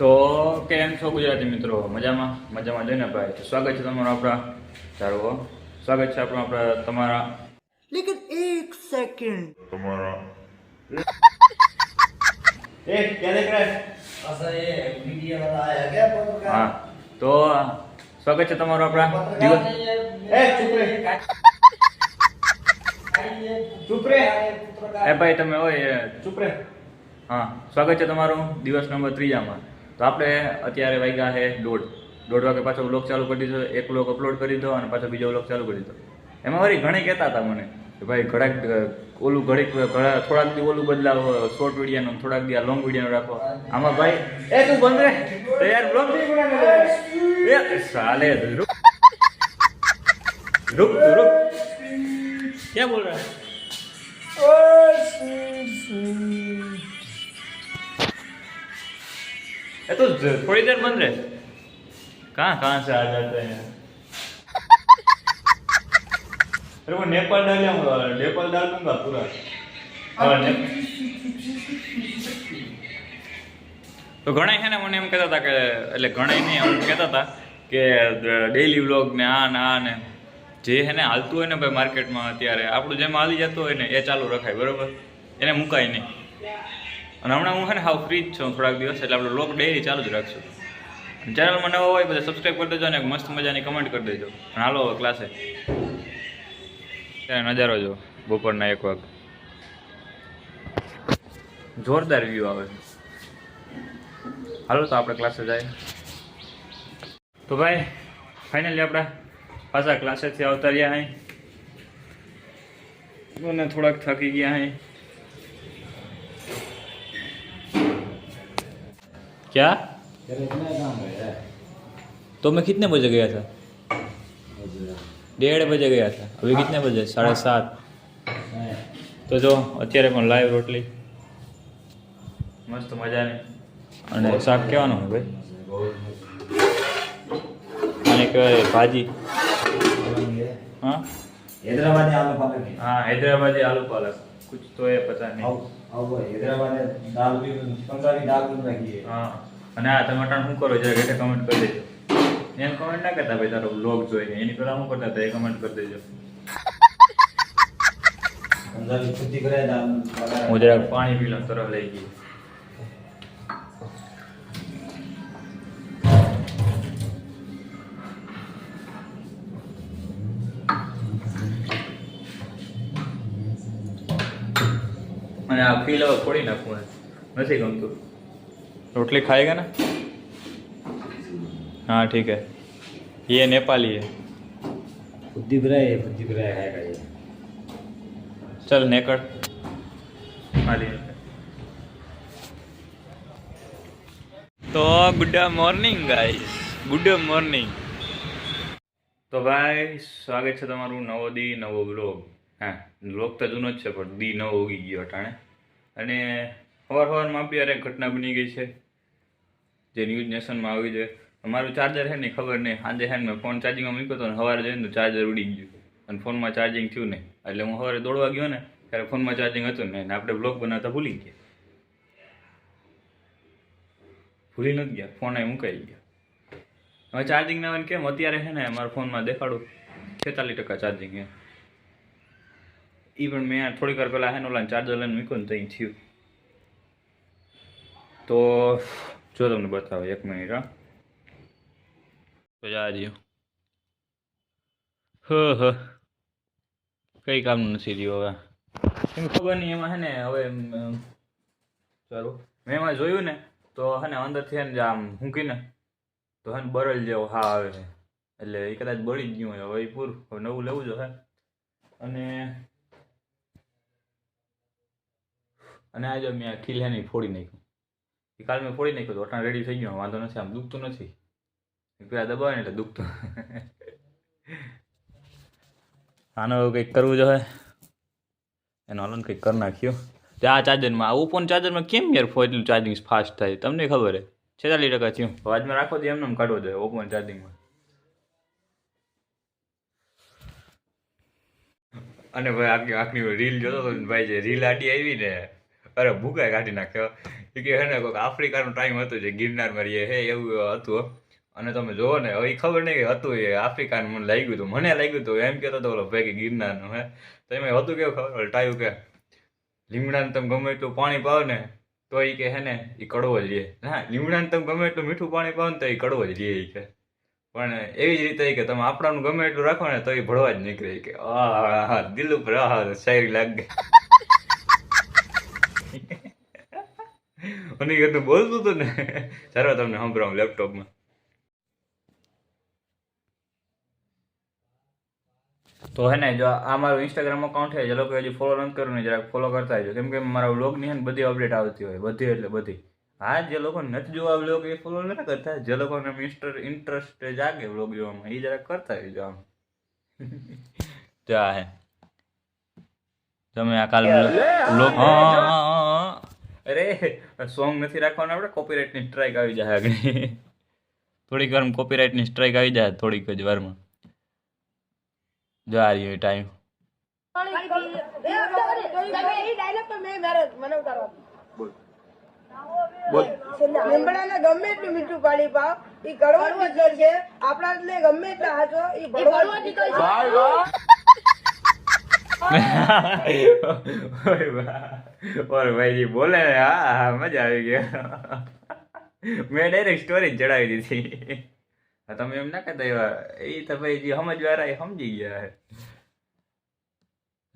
તો કેમ છો ગુજરાતી મિત્રો? મજામાં? મજામાં જઈને ભાઈ? સ્વાગત છે તમારું આપણા ચાલો સ્વાગત છે આપણું આપણા તમારા લેકિન એક સેકન્ડ તમારા એ ક્યાં દેખ રહે? એ મીડિયા વાળા આયા ગયા પત્રકાર. હા. તો સ્વાગત છે તમારું આપણા દિવસ એ ચૂપ રે. ચૂપ રે. એ ભાઈ તમે હોય ચૂપ રે. હા. સ્વાગત છે તમારું દિવસ નંબર ત્રીજામાં. તો આપણે અત્યારે વાગ્યા છે દોઢ. દોઢ વાગે પાછો બ્લોગ ચાલુ કરી દીધો, એક બ્લોગ અપલોડ કરી દો અને પાછો બીજો બ્લોગ ચાલુ કરી દીધો. એમાં ફરી ઘણી કહેતા હતા મને કે ભાઈ ઘડાક, ઓલું ઘડીક ઘણા થોડાક દી ઓલું બદલાવો શોર્ટ વિડીયાનો થોડાક દી આ લોંગ વિડીયાનો રાખો. આમાં ભાઈ, એ તું બંધ રે. તૈયાર બ્લોગ એ, સાલે, રૂપ. રૂક રૂક ક્યાં બોલ રહ્યા? रहा है ए तो थोड़ी देर बंद रहे कहाँ कहाँ से आ जाते हैं अरे वो नेपाल डाल जाऊंगा नेपाल डाल दूंगा पूरा हाँ, ने- તો ઘણા છે ને મને એમ કહેતા હતા કે એટલે ઘણા નહીં એમ કહેતા હતા કે ડેઈલી વ્લોગ ને આ ને આ ને જે છે ને હાલતું હોય ને ભાઈ માર્કેટમાં અત્યારે આપણું જેમ હાલી જતું હોય ને એ ચાલુ રખાય બરોબર એને મુકાય નહીં અને હમણાં હું છે ને હાવ ફ્રી જ છું થોડાક દિવસ, એટલે આપણે લોક ડેરી ચાલુ જ રાખશું. ચેનલમાં નવો હોય બધા સબસ્ક્રાઈબ કરી દેજો અને મસ્ત મજાની કમેન્ટ કરી દેજો. અને હાલો ક્લાસે ત્યારે નજારો જો, બપોરના એક વાગ. જોરદાર વ્યૂ આવે હાલો તો આપણે ક્લાસે જાય. તો ભાઈ ફાઇનલી આપણે પાછા ક્લાસેથી આવતા રહ્યા અહીં થોડાક થકી ગયા અહીં क्या तो मैं कितने बजे गया था डेढ़ बजे गया था अभी कितने बजे साढ़े सात તો જો અત્યારે પણ લાઈવ રોટલી મસ્ત મજાની અને શાક કેવાનું હોય ભાઈ અને કહેવાય ભાજી હા हैदराबादी आलू पालक है हाँ हैदराबादी आलू पालक कुछ तो है पता હૈદરાબાદ દાલ બી પંજાબી દાલ હા. અને આ ટમાટાને શું કરો જરા ઘટે કમેન્ટ કરી દેજો. એમ કમેન્ટ ના કરતા ભાઈ તારો બ્લોગ જોઈને. એની પહેલા શું કરતા એ કમેન્ટ કરી દેજો. હું જરાક પાણી પીલો લઉં તરફ લઈ ગઈ અને આ ફીલ હવે ફોડી નાખું નથી ગમતું. રોટલી ખાએગા ને? હા ઠીક है ये नेपाली है बुद्धि बुराई है बुद्धि बुराई है તો good morning guys good morning તો ભાઈ સ્વાગત છે તમારું નવો દી નવો બ્લોગ હા બ્લોગ તો જૂનો જ છે પણ દી નવો ઉગી ગયો અટાણે. અને હવાર હવારમાં બી અરે ઘટના બની ગઈ છે, જે ન્યૂઝ નેશનમાં આવી છે. અમારું ચાર્જર છે ને ખબર નહીં. આજે છે મેં ફોન ચાર્જિંગમાં મૂક્યો હતો અને સવારે જઈને તો ચાર્જર ઉડી ગયું. અને ફોનમાં ચાર્જિંગ થયું નહીં. એટલે હું સવારે દોડવા ગયો ને, ત્યારે ફોનમાં ચાર્જિંગ હતું ને આપણે બ્લોગ બનાવતા ભૂલી ગયા. ભૂલી નથી ગયા. ફોન અહીં મુકાઈ ગયા. હવે ચાર્જિંગ ના કેમ? અત્યારે છે ને, મારા ફોનમાં દેખાડું. છેતાલીસ ટકા ચાર્જિંગ છે. એ પણ મેં થોડીક વાર પહેલાં હેન ને ઓલા ચાર્જર લઈને મૂક્યું ને તો અહીં થયું. તો જો તમને બતાવો એક મિનિટ હા. તો જા રહ્યું. હ હ. કંઈ કામનું નથી રહ્યું હવે? એમ ખબર નહીં એમાં હે ને હવે ચાલો. મેં એમાં જોયું ને તો હે ને અંદરથી હે આમ મૂકીને તો હે ને બરલ જેવો હા આવે છે. એટલે એ કદાચ બળી જ ગયું હોય હવે એ પૂરું. નવું લેવું જો હે. અને અને મેં આ ખીલ હે ને ફોડી નાખ્યું. એ કાલ મેં ફોડી નાખ્યું તો અટાણ રેડી થઈ ગયો, વાંધો નથી, આમ દુખતું નથી. પેલા દબાવે ને એટલે દુખતું. આનો કંઈક કરવું જોઈએ એનો હલન કંઈક કરી નાખ્યો. તો આ ચાર્જરમાં આ ઓપન ચાર્જરમાં કેમ યાર એટલું ચાર્જિંગ ફાસ્ટ થાય? તમને ખબર છે છેતાલીસ ટકા થયું. અવાજમાં રાખો તો એમને એમ કાઢવો જોઈએ ઓપન ચાર્જિંગમાં અને ભાઈ આખી આખની રીલ જોતો હતો ભાઈ જે રીલ આડી આવી ને અરે ભૂકાય કાઢી નાખ્યો. એ કે હે ને કોઈક આફ્રિકાનો ટાઈમ હતો જે ગિરનારમાં રહીએ. હે, એવું હતું અને તમે જોવો ને ઈ ખબર નહીં કે હતું એ આફ્રિકાનું મને લાગ્યું હતું. મને લાગ્યું હતું, એમ કહેતો હતો ઓલો ભાઈ કે ગિરનારનું, હે. તો એમાં હતું કેવું ખબર? ટાયું કે, લીમડાને તમે ગમે એટલું પાણી પાવ ને, તો એ કે હે ને એ કડવો જ લે હા લીમડાને તમે ગમે એટલું મીઠું પાણી પાવ ને, તો એ કડવો જ લે એ કે. પણ એવી જ રીતે કે, તમે આપણાનું ગમે એટલું રાખો ને, તો એ ભળવા જ નીકળે. કે આ દિલ ઉપર આ શાયરી લાગ ગઈ અને બોલતું હતું ને? ચાલો તમને સંભળાવું લેપટોપમાં તો હે ને જો આ મારું ઇન્સ્ટાગ્રામ અકાઉન્ટ છે જે લોકો હજી ફોલો નથી કર્યું ને જરાક ફોલો કરતા આવજો કેમ કે મારા વ્લોગની છે ને બધી અપડેટ આવતી હોય બધી એટલે બધી. હા જે લોકો નથી જોવા વ્લોગ એ ફોલો નથી કરતા. જે લોકોને મિસ્ટર ઇન્ટરેસ્ટ જાગે વ્લોગ જોવામાં એ જરાક કરતા આવજો આમ. જા હે. તમે આ કાલ વ્લોગ અરે સોંગ નથી રાખવાનું આપણે કોપીરાઇટની સ્ટ્રાઇક આવી જાય આગળ. થોડીક વારમાં કોપીરાઇટની સ્ટ્રાઇક આવી જાય થોડીક જ વારમાં. જો આ રહ્યો ટાઈમ લીમડાને ગમે એટલું મીઠું પાણી પાવ એ કડવો જ નીકળશે આપણા એટલે ગમે એટલા હાચો એ ઓર ભાઈજી બોલે, હા હા, મજા આવી ગયો. મેં ડાયરેક્ટ સ્ટોરી ચડાવી દીધી. તમે એમ ના કહેતા એવા. એ તો ભાઈ જે સમજવાળા એ સમજી ગયા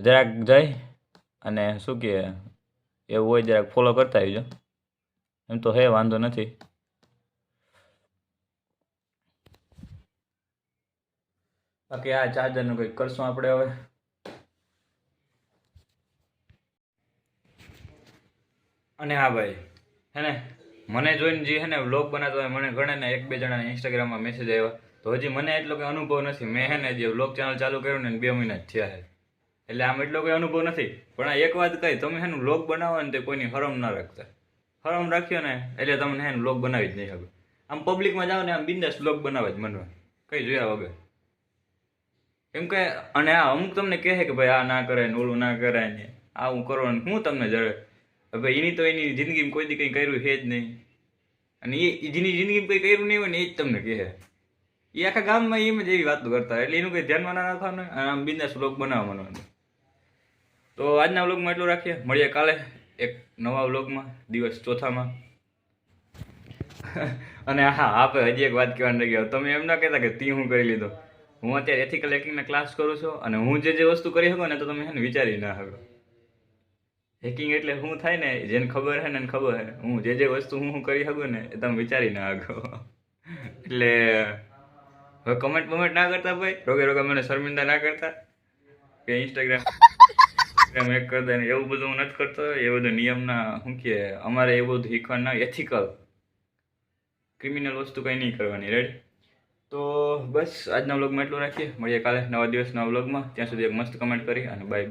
જરાક જઈ અને શું કે, એવું હોય જરાક ફોલો કરતા આવજો. એમ તો હે, વાંધો નથી. બાકી આ ચાર્જરનું કંઈક કરશું આપણે હવે. અને હા ભાઈ, હે ને? મને જોઈને જે હે ને વ્લોગ બનાવતો હોય, મને ઘણા ને એક બે જણાને ઇન્સ્ટાગ્રામમાં મેસેજ આવ્યા. તો હજી મને એટલો કંઈ અનુભવ નથી. મેં હે ને જે વ્લોગ ચેનલ ચાલુ કર્યું ને બે મહિના જ થયા છે. એટલે આમ એટલો કંઈ અનુભવ નથી. પણ આ એક વાત કહી, તમે હે ને વ્લોગ બનાવો ને તે કોઈની હરમ ના રાખતા. હરમ રાખ્યો ને એટલે તમને હે ને વ્લોગ બનાવી જ નહીં શકો. આમ પબ્લિકમાં જાઓ ને આમ બિંદાસ વ્લોગ બનાવે જ મનવા. કંઈ જોયા વગર. કેમ કે અને આ અમુક તમને કહે કે ભાઈ આ ના કરાય ને ઓલું ના કરાય ને આ હું કરો ને હું તમને જડે હવે એની તો એની જિંદગીમાં કોઈ દી કંઈ કર્યું છે જ નહીં. અને એ જેની જિંદગીમાં કંઈ કર્યું નહીં હોય ને એ જ તમને કહે. એ આખા ગામમાં એમ જ એવી વાતો કરતા એટલે એનું કંઈ ધ્યાનમાં ના રાખવાનું અને આમ બિંદાસ વ્લોગ બનાવવા માંડવાનું તો આજના વ્લોગમાં એટલું રાખીએ. મળીએ કાલે એક નવા વ્લોગમાં, દિવસ ચોથામાં. અને હા આપણે હજી એક વાત કહેવાની રહી ગયો તમે એમ ના કહેતા કે તી હું કરી લીધો. હું અત્યારે એથિકલ હેકિંગના ક્લાસ કરું છું અને હું જે જે વસ્તુ કરી શકું ને તો તમે વિચારી ના શકો. હેકિંગ એટલે શું થાય ને, જેને ખબર છે ને ખબર હે. હું જે જે વસ્તુ હું હું કરી શકું ને, એ તમે વિચારી ના આગો એટલે, હવે કમેન્ટ બમેન્ટ ના કરતા ભાઈ? રોગે રોગે મને શર્મિંદા ના કરતા? કે ઇન્સ્ટાગ્રામ એક કરતા ને, એવું બધું હું નથી કરતો. એ બધું નિયમના, શું કે, અમારે એ બધું શીખવાનું ના એથિકલ ક્રિમિનલ વસ્તુ કંઈ નહીં કરવાની. રેડી તો બસ, આજના વ્લોગમાં એટલું રાખીએ. મળીએ કાલે નવા દિવસના વ્લોગમાં ત્યાં સુધી એક મસ્ત કમેન્ટ કરી અને બાય બાય